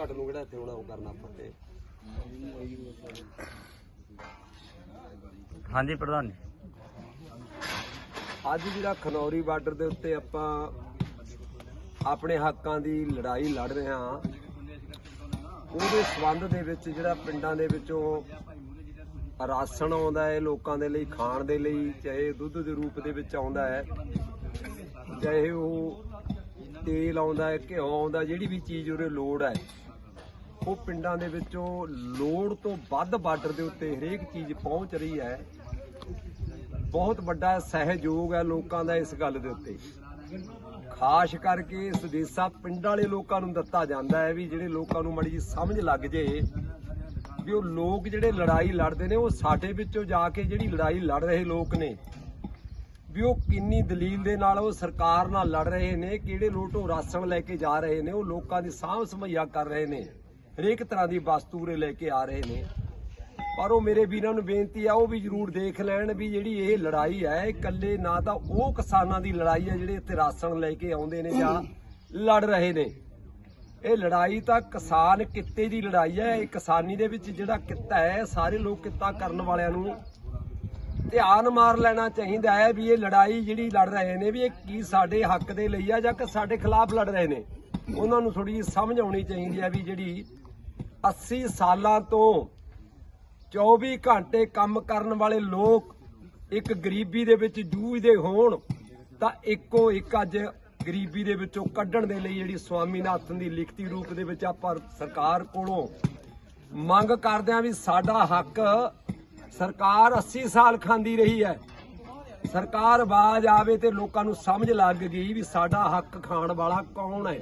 ਘੱਟ ਨੂੰ ਕਿਹੜਾ ਇੱਥੇ ਹੋਣਾ ਉਹ ਕਰਨਾ ਆਪਾਂ ਤੇ। ਹਾਂਜੀ ਪ੍ਰਧਾਨ ਜੀ। ਅੱਜ ਜਿਹੜਾ ਖਨੌਰੀ ਬਾਰਡਰ ਦੇ ਉੱਤੇ ਆਪਾਂ ਆਪਣੇ ਹੱਕਾਂ ਦੀ ਲੜਾਈ ਲੜ ਰਹੇ ਹਾਂ ਉਹਦੇ ਸਬੰਧ ਦੇ ਵਿੱਚ ਜਿਹੜਾ ਪਿੰਡਾਂ ਦੇ ਵਿੱਚੋਂ ਰਾਸ਼ਨ ਆਉਂਦਾ ਹੈ ਲੋਕਾਂ ਦੇ ਲਈ ਖਾਣ ਦੇ ਲਈ ਚਾਹੇ ਦੁੱਧ ਦੇ ਰੂਪ ਦੇ ਵਿੱਚ ਆਉਂਦਾ ਹੈ ਚਾਹੇ ਉਹ ਤੇਲ ਆਉਂਦਾ ਹੈ ਘਿਓ ਆਉਂਦਾ ਜਿਹੜੀ ਵੀ ਚੀਜ਼ ਉਹਦੇ ਲੋੜ ਹੈ ਉਹ ਪਿੰਡਾਂ ਦੇ ਵਿੱਚੋਂ ਲੋੜ ਤੋਂ ਵੱਧ ਬਾਰਡਰ ਦੇ ਉੱਤੇ ਹਰੇਕ ਚੀਜ਼ ਪਹੁੰਚ ਰਹੀ ਹੈ। ਬਹੁਤ ਵੱਡਾ ਸਹਿਯੋਗ ਹੈ ਲੋਕਾਂ ਦਾ ਇਸ ਗੱਲ ਦੇ ਉੱਤੇ। ਖਾਸ ਕਰਕੇ ਸੁਦੇਸਾ ਪਿੰਡਾਂ ਵਾਲੇ ਲੋਕਾਂ ਨੂੰ ਦਿੱਤਾ ਜਾਂਦਾ ਹੈ ਵੀ ਜਿਹੜੇ ਲੋਕਾਂ ਨੂੰ ਮੜੀ ਜੀ ਸਮਝ ਲੱਗ ਜੇ ਵੀ ਉਹ ਲੋਕ ਜਿਹੜੇ ਲੜਾਈ ਲੜਦੇ ਨੇ, ਉਹ ਸਾਡੇ ਵਿੱਚੋਂ ਜਾ ਕੇ ਜਿਹੜੀ ਲੜਾਈ ਲੜ ਰਹੇ ਲੋਕ ਨੇ, ਵੀ ਉਹ ਕਿੰਨੀ ਦਲੀਲ ਦੇ ਨਾਲ ਉਹ ਸਰਕਾਰ ਨਾਲ ਲੜ ਰਹੇ ਨੇ, ਕਿਹੜੇ ਲੋਟੋ ਰਾਸ਼ਨ ਲੈ ਕੇ ਜਾ ਰਹੇ ਨੇ, ਉਹ ਲੋਕਾਂ ਦੀ ਸਾਂਭ ਸਮਈਆ ਕਰ ਰਹੇ ਨੇ। ਹਰੇਕ ਤਰ੍ਹਾਂ ਦੀ ਵਸਤੂ ਉਰੇ ਲੈ ਕੇ ਆ ਰਹੇ ਨੇ। ਪਰ ਉਹ ਮੇਰੇ ਵੀਰਾਂ ਨੂੰ ਬੇਨਤੀ ਆ, ਉਹ ਵੀ ਜ਼ਰੂਰ ਦੇਖ ਲੈਣ ਵੀ ਜਿਹੜੀ ਇਹ ਲੜਾਈ ਹੈ, ਇਹ ਇਕੱਲੇ ਨਾ ਤਾਂ ਉਹ ਕਿਸਾਨਾਂ ਦੀ ਲੜਾਈ ਹੈ ਜਿਹੜੇ ਇੱਥੇ ਰਾਸ਼ਨ ਲੈ ਕੇ ਆਉਂਦੇ ਨੇ ਜਾਂ ਲੜ ਰਹੇ ਨੇ। ਇਹ ਲੜਾਈ ਤਾਂ ਕਿਸਾਨ ਕਿੱਤੇ ਦੀ ਲੜਾਈ ਹੈ, ਇਹ ਕਿਸਾਨੀ ਦੇ ਵਿੱਚ ਜਿਹੜਾ ਕਿੱਤਾ ਹੈ ਸਾਰੇ ਲੋਕ ਕਿੱਤਾ ਕਰਨ ਵਾਲਿਆਂ ਨੂੰ ਧਿਆਨ ਮਾਰ ਲੈਣਾ ਚਾਹੀਦਾ ਹੈ ਵੀ ਇਹ ਲੜਾਈ ਜਿਹੜੀ ਲੜ ਰਹੇ ਨੇ, ਵੀ ਇਹ ਕੀ ਸਾਡੇ ਹੱਕ ਦੇ ਲਈ ਆ ਜਾਂ ਕਿ ਸਾਡੇ ਖਿਲਾਫ ਲੜ ਰਹੇ ਨੇ। ਉਹਨਾਂ ਨੂੰ ਥੋੜੀ ਸਮਝ ਆਉਣੀ ਚਾਹੀਦੀ ਹੈ ਵੀ ਜਿਹੜੀ 80 ਸਾਲਾਂ ਤੋਂ 24 ਘੰਟੇ ਕੰਮ ਕਰਨ ਵਾਲੇ ਲੋਕ ਇੱਕ ਗਰੀਬੀ ਦੇ ਵਿੱਚ ਜੂਝਦੇ ਹੋਣ, ਤਾਂ ਇੱਕੋ ਇੱਕ ਅੱਜ ਗਰੀਬੀ ਦੇ ਵਿੱਚੋਂ ਕੱਢਣ ਦੇ ਲਈ ਜਿਹੜੀ ਸਵਾਮੀਨਾਥਨ ਦੀ ਲਿਖਤੀ ਰੂਪ ਦੇ ਵਿੱਚ ਆਪਾਂ ਸਰਕਾਰ ਕੋਲੋਂ ਮੰਗ ਕਰਦੇ ਆ ਵੀ ਸਾਡਾ ਹੱਕ ਸਰਕਾਰ 80 ਸਾਲ ਖਾਂਦੀ ਰਹੀ ਹੈ। ਸਰਕਾਰ ਬਾਜ ਆਵੇ ਤੇ ਲੋਕਾਂ ਨੂੰ ਸਮਝ ਲੱਗ ਗਈ ਵੀ ਸਾਡਾ ਹੱਕ ਖਾਣ ਵਾਲਾ ਕੌਣ ਹੈ।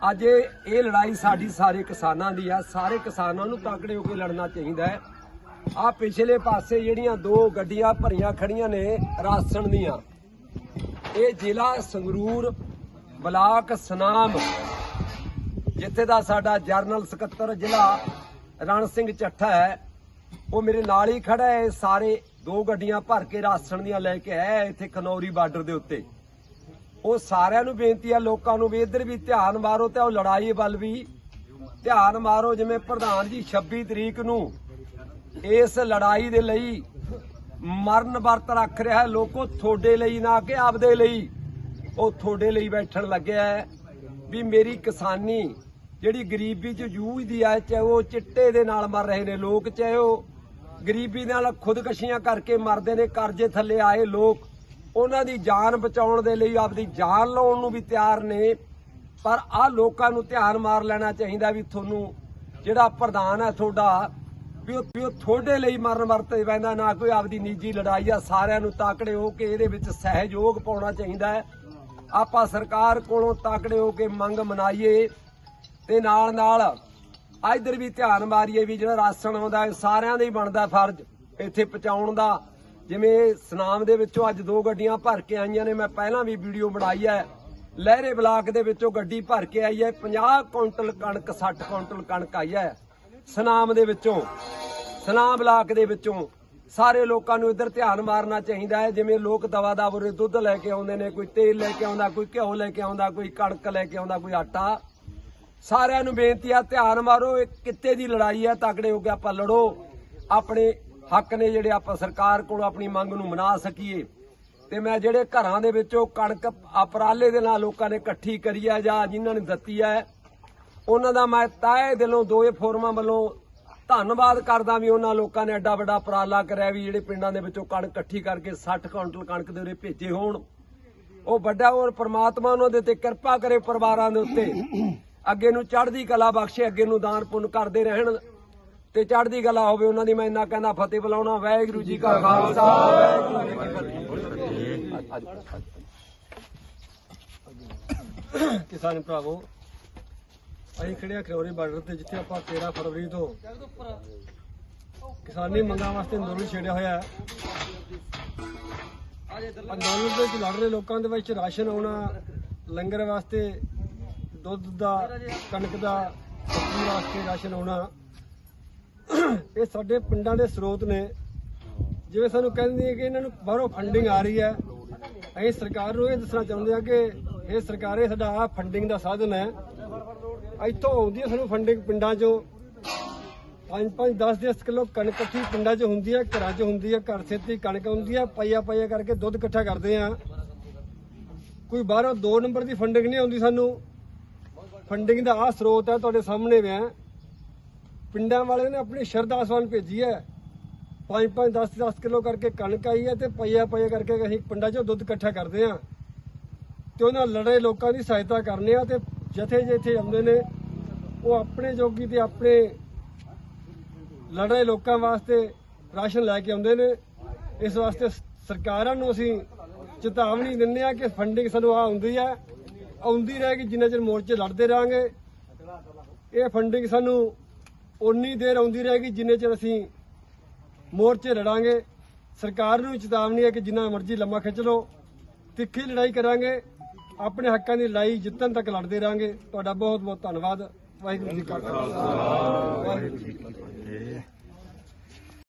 ਅੱਜ ਇਹ ਲੜਾਈ ਸਾਡੀ ਸਾਰੇ ਕਿਸਾਨਾਂ ਦੀ ਆ। ਸਾਰੇ ਕਿਸਾਨਾਂ ਨੂੰ ਤਾਕੜੇ ਹੋ ਕੇ ਲੜਨਾ ਚਾਹੀਦਾ ਹੈ। ਆ ਪਿਛਲੇ ਪਾਸੇ ਜਿਹੜੀਆਂ ਦੋ ਗੱਡੀਆਂ ਭਰੀਆਂ ਖੜੀਆਂ ਨੇ ਰਾਸ਼ਨ ਦੀਆਂ। ਇਹ ਜ਼ਿਲ੍ਹਾ ਸੰਗਰੂਰ ਬਲਾਕ ਸਨਾਮ, ਜਿੱਥੇ ਦਾ ਸਾਡਾ ਜਰਨਲ ਸਕੱਤਰ ਜ਼ਿਲ੍ਹਾ ਰਣ ਸਿੰਘ ਚੱਠਾ ਹੈ। ਉਹ ਮੇਰੇ ਨਾਲ ਹੀ ਖੜਾ ਹੈ। ਸਾਰੇ ਦੋ ਗੱਡੀਆਂ ਭਰ ਕੇ ਰਾਸ਼ਨ ਦੀਆਂ ਲੈ ਕੇ ਆਇਆ ਇੱਥੇ ਖਨੌਰੀ ਬਾਰਡਰ ਦੇ ਉੱਤੇ। ਉਹ ਸਾਰਿਆਂ ਨੂੰ ਬੇਨਤੀ ਆ, ਲੋਕਾਂ ਨੂੰ ਵੀ ਇੱਧਰ ਵੀ ਧਿਆਨ ਮਾਰੋ ਤੇ ਉਹ ਲੜਾਈ ਵੱਲ ਵੀ ਧਿਆਨ ਮਾਰੋ, ਜਿਵੇਂ ਪ੍ਰਧਾਨ ਜੀ 26 ਤਰੀਕ ਨੂੰ ਇਸ ਲੜਾਈ ਦੇ ਲਈ ਮਰਨ ਵਰਤ ਰੱਖ ਰਿਹਾ ਹੈ। ਲੋਕੋ ਤੁਹਾਡੇ ਲਈ ਨਾ ਕਿ ਆਪਦੇ ਲਈ। ਉਹ ਤੁਹਾਡੇ ਲਈ ਬੈਠਣ ਲੱਗਿਆ ਹੈ ਵੀ ਮੇਰੀ ਕਿਸਾਨੀ ਜਿਹੜੀ ਗਰੀਬੀ 'ਚ ਜੂਝਦੀ ਹੈ ਚਾਹੇ ਉਹ ਚਿੱਟੇ ਦੇ ਨਾਲ ਮਰ ਰਹੇ ਨੇ ਲੋਕ, ਚਾਹੇ ਉਹ ਗਰੀਬੀ ਨਾਲ ਖੁਦਕਸ਼ੀਆਂ ਕਰਕੇ ਮਰਦੇ ਨੇ, ਕਰਜ਼ੇ ਥੱਲੇ ਆਏ ਲੋਕ। ਉਹਨਾਂ ਦੀ ਜਾਨ ਬਚਾਉਣ ਦੇ ਲਈ ਆਪਦੀ ਜਾਨ ਲਾਉਣ ਨੂੰ ਵੀ ਤਿਆਰ ਨੇ। ਪਰ ਆਹ ਲੋਕਾਂ ਨੂੰ ਧਿਆਨ ਮਾਰ ਲੈਣਾ ਚਾਹੀਦਾ ਵੀ ਤੁਹਾਨੂੰ ਜਿਹੜਾ ਪ੍ਰਧਾਨ ਹੈ ਤੁਹਾਡਾ, ਵੀ ਉਹ ਤੁਹਾਡੇ ਲਈ ਮਰਨ ਵਰਤੇ ਪੈਂਦਾ, ਨਾ ਕੋਈ ਆਪਦੀ ਨਿੱਜੀ ਲੜਾਈ ਆ, ਸਾਰਿਆਂ ਨੂੰ ਤਾਕੜੇ ਹੋ ਕੇ ਇਹਦੇ ਵਿੱਚ ਸਹਿਯੋਗ ਪਾਉਣਾ ਚਾਹੀਦਾ ਹੈ। ਆਪਾਂ ਸਰਕਾਰ ਕੋਲੋਂ ਤਾਕੜੇ ਹੋ ਕੇ ਮੰਗ ਮਨਾਈਏ ਤੇ ਨਾਲ ਨਾਲ ਇਧਰ ਵੀ ਧਿਆਨ ਮਾਰੀਏ ਵੀ ਜਿਹੜਾ ਰਾਸ਼ਨ ਆਉਂਦਾ ਸਾਰਿਆਂ ਦਾ ਹੀ ਬਣਦਾ ਫਰਜ਼ ਇੱਥੇ ਪਹੁੰਚਾਉਣ ਦਾ। ਜਿਵੇਂ ਸਨਾਮ ਦੇ ਵਿੱਚੋਂ ਅੱਜ ਦੋ ਗੱਡੀਆਂ ਭਰ ਕੇ ਆਈਆਂ ਨੇ, ਮੈਂ ਪਹਿਲਾਂ ਵੀ ਵੀਡੀਓ ਬਣਾਈ ਹੈ। ਲਹਿਰੇ ਬਲਾਕ ਦੇ ਵਿੱਚੋਂ ਗੱਡੀ ਭਰ ਕੇ ਆਈ ਹੈ 50 ਕੁਇੰਟਲ ਕਣਕ 60 ਕੁਇੰਟਲ ਕਣਕ ਆਈ ਹੈ ਸਨਾਮ ਦੇ ਵਿੱਚੋਂ। ਸਨਾਮ ਬਲਾਕ ਦੇ ਵਿੱਚੋਂ ਸਾਰੇ ਲੋਕਾਂ ਨੂੰ ਇੱਧਰ ਧਿਆਨ ਮਾਰਨਾ ਚਾਹੀਦਾ ਹੈ, ਜਿਵੇਂ ਲੋਕ ਦਵਾ ਦਾ ਬੁਰੇ ਦੁੱਧ ਲੈ ਕੇ ਆਉਂਦੇ ਨੇ, ਕੋਈ ਤੇਲ ਲੈ ਕੇ ਆਉਂਦਾ, ਕੋਈ ਘਿਓ ਲੈ ਕੇ ਆਉਂਦਾ, ਕੋਈ ਕਣਕ ਲੈ ਕੇ ਆਉਂਦਾ, ਕੋਈ ਆਟਾ। ਸਾਰਿਆਂ ਨੂੰ ਬੇਨਤੀ ਆ, ਧਿਆਨ ਮਾਰੋ, ਇਹ ਕਿੱਤੇ ਦੀ ਲੜਾਈ ਹੈ, ਤਕੜੇ ਹੋ ਕੇ ਆਪਾਂ ਲੜੋ। ਆਪਣੇ ਹੱਕ ਨੇ ਜਿਹੜੇ ਆਪਾਂ ਸਰਕਾਰ ਕੋਲੋਂ ਆਪਣੀ ਮੰਗ ਨੂੰ ਮਨਾ ਸਕੀਏ। ਤੇ ਮੈਂ ਜਿਹੜੇ ਘਰਾਂ ਦੇ ਵਿੱਚੋਂ ਕਣਕ ਅਪਰਾਲੇ ਦੇ ਨਾਲ ਲੋਕਾਂ ਨੇ ਇਕੱਠੀ ਕਰੀ ਆ ਜਾਂ ਜਿਨ੍ਹਾਂ ਨੇ ਦਿੱਤੀ ਹੈ ਉਹਨਾਂ ਦਾ ਮੈਂ ਤਾਏ ਦਿਲੋਂ ਦੋਏ ਫੋਰਮਾਂ ਵੱਲੋਂ ਧੰਨਵਾਦ ਕਰਦਾ ਵੀ ਉਹਨਾਂ ਲੋਕਾਂ ਨੇ ਐਡਾ ਵੱਡਾ ਉਪਰਾਲਾ ਕਰਿਆ ਵੀ ਜਿਹੜੇ ਪਿੰਡਾਂ ਦੇ ਵਿੱਚੋਂ ਕਣਕ ਇਕੱਠੀ ਕਰਕੇ 60 ਕੁਇੰਟਲ ਕਣਕ ਦੇ ਉਰੇ ਭੇਜੇ ਹੋਣ। ਉਹ ਵੱਡਾ ਹੋਰ ਪ੍ਰਮਾਤਮਾ ਉਹਨਾਂ ਦੇ ਤੇ ਕਿਰਪਾ ਕਰੇ ਪਰਿਵਾਰਾਂ ਦੇ ਉੱਤੇ। ਅੱਗੇ ਨੂੰ ਚੜ੍ਹਦੀ ਕਲਾ ਬਖਸ਼ੇ, ਅੱਗੇ ਨੂੰ ਦਾਨ ਪੁੰਨ ਕਰਦੇ ਰਹਿਣ। ਤੇ ਚੜ੍ਹਦੀ ਕਲਾ ਹੋਵੇ ਉਹਨਾਂ ਦੀ, ਮੈਂ ਇੰਨਾ ਕਹਿੰਦਾ, ਫਤਿਹ ਬੁਲਾਉਣਾ, ਵਾਹਿਗੁਰੂ ਜੀ ਕਾ ਖਾਲਸਾ। ਵਾਹਿਗੁਰੂ ਜੀ ਕੀ ਫਤਿਹ ਕਿਸਾਨ ਭਰਾਵੋ, ਅਸੀਂ ਖੜੇ ਆ ਖਰੋਰੀ ਬਾਰਡਰ ਤੇ, ਜਿੱਥੇ ਆਪਾਂ 13 ਫਰਵਰੀ ਤੋਂ ਕਿਸਾਨੀ ਮੰਗਾਂ ਵਾਸਤੇ ਅੰਦੋਲਨ ਛੇੜਿਆ ਹੋਇਆ ਹੈ। ਅੰਦੋਲਨ ਦੇ ਵਿੱਚ ਲੜ ਰਹੇ ਲੋਕਾਂ ਦੇ ਵਿੱਚ ਰਾਸ਼ਨ ਆਉਣਾ, ਲੰਗਰ ਵਾਸਤੇ ਦੁੱਧ ਦਾ, ਕਣਕ ਦਾ, ਸਬਜ਼ੀ ਵਾਸਤੇ ਰਾਸ਼ਨ ਆਉਣਾ ਇਹ ਸਾਡੇ ਪਿੰਡਾਂ ਦੇ ਸਰੋਤ ਨੇ। ਜਿਵੇਂ ਸਾਨੂੰ ਕਹਿੰਦੇ ਨੇ ਕਿ ਇਹਨਾਂ ਨੂੰ ਬਾਹਰੋਂ ਫੰਡਿੰਗ ਆ ਰਹੀ ਹੈ। ਅਸੀਂ ਸਰਕਾਰ ਨੂੰ ਇਹ ਦੱਸਣਾ ਚਾਹੁੰਦੇ ਆ ਕਿ ਇਹ ਸਰਕਾਰ ਇਹ ਸਾਡਾ ਆਹ ਫੰਡਿੰਗ ਦਾ ਸਾਧਨ ਹੈ। ਇੱਥੋਂ ਆਉਂਦੀ ਹੈ ਸਾਨੂੰ ਫੰਡਿੰਗ ਪਿੰਡਾਂ 'ਚੋਂ। 5-5 10-10 ਕਿਲੋ ਕਣਕ ਇਕੱਠੀ ਪਿੰਡਾਂ 'ਚ ਹੁੰਦੀ ਹੈ, ਘਰਾਂ 'ਚ ਹੁੰਦੀ ਹੈ, ਘਰ ਸੇਤੀ ਕਣਕ ਹੁੰਦੀ ਹੈ, ਪਾਈਆ ਪਾਈਆ ਕਰਕੇ ਦੁੱਧ ਇਕੱਠਾ ਕਰਦੇ ਆ ਕੋਈ ਬਾਹਰੋਂ 2 ਨੰਬਰ ਦੀ ਫੰਡਿੰਗ ਨਹੀਂ ਆਉਂਦੀ ਸਾਨੂੰ। ਫੰਡਿੰਗ ਦਾ ਆ ਸਰੋਤ ਹੈ ਤੁਹਾਡੇ ਸਾਹਮਣੇ ਵਿਆ ਪਿੰਡਾਂ ਵਾਲਿਆਂ ਨੇ ਆਪਣੀ ਸ਼ਰਦਾਸਵਾਨ ਭੇਜੀ ਹੈ। 5-5 10-10 ਕਿਲੋ ਕਰਕੇ ਕਣਕ ਆਈ ਹੈ ਤੇ ਪਾਈਆ ਪਾਈਆ ਕਰਕੇ ਅਸੀਂ ਪਿੰਡਾਂ 'ਚੋਂ ਦੁੱਧ ਇਕੱਠਾ ਕਰਦੇ ਆ ਤੇ ਉਹਨਾਂ ਲੜੇ ਲੋਕਾਂ ਦੀ ਸਹਾਇਤਾ ਕਰਨੇ ਆ ਤੇ ਜਥੇ ਜਿੱਥੇ ਆਉਂਦੇ ਨੇ, ਉਹ ਆਪਣੇ ਜੋਗੀ ਤੇ ਆਪਣੇ ਲੜੇ ਲੋਕਾਂ ਵਾਸਤੇ ਰਾਸ਼ਨ ਲੈ ਕੇ ਆਉਂਦੇ ਨੇ। ਇਸ ਵਾਸਤੇ ਸਰਕਾਰਾਂ ਨੂੰ ਅਸੀਂ ਚੇਤਾਵਨੀ ਦਿੰਦੇ ਆ ਕਿ ਫੰਡਿੰਗ ਸਾਨੂੰ ਆ ਆਉਂਦੀ ਹੈ। ਆਉਂਦੀ ਰਹੇਗੀ, ਜਿੰਨਾ ਚਿਰ ਮੋਰਚੇ ਲੜਦੇ ਰਹਾਂਗੇ। ਇਹ ਫੰਡਿੰਗ ਸਾਨੂੰ ਉਨੀ ਦੇਰ ਆਉਂਦੀ ਰਹੇਗੀ ਜਿੰਨੇ ਚਿਰ ਅਸੀਂ ਮੋਰਚੇ ਲੜਾਂਗੇ। ਸਰਕਾਰ ਨੂੰ ਵੀ ਚੇਤਾਵਨੀ ਹੈ ਕਿ ਜਿੰਨਾ ਮਰਜ਼ੀ ਲੰਮਾ ਖਿੱਚ ਲਓ। ਤਿੱਖੀ ਲੜਾਈ ਕਰਾਂਗੇ। ਆਪਣੇ ਹੱਕਾਂ ਦੀ ਲੜਾਈ ਜਿੱਤਣ ਤੱਕ ਲੜਦੇ ਰਹਾਂਗੇ। ਤੁਹਾਡਾ ਬਹੁਤ ਬਹੁਤ ਧੰਨਵਾਦ। ਵਾਹਿਗੁਰੂ ਜੀ ਕਾ ਖਾਲਸਾ। ਵਾਹਿਗੁਰੂ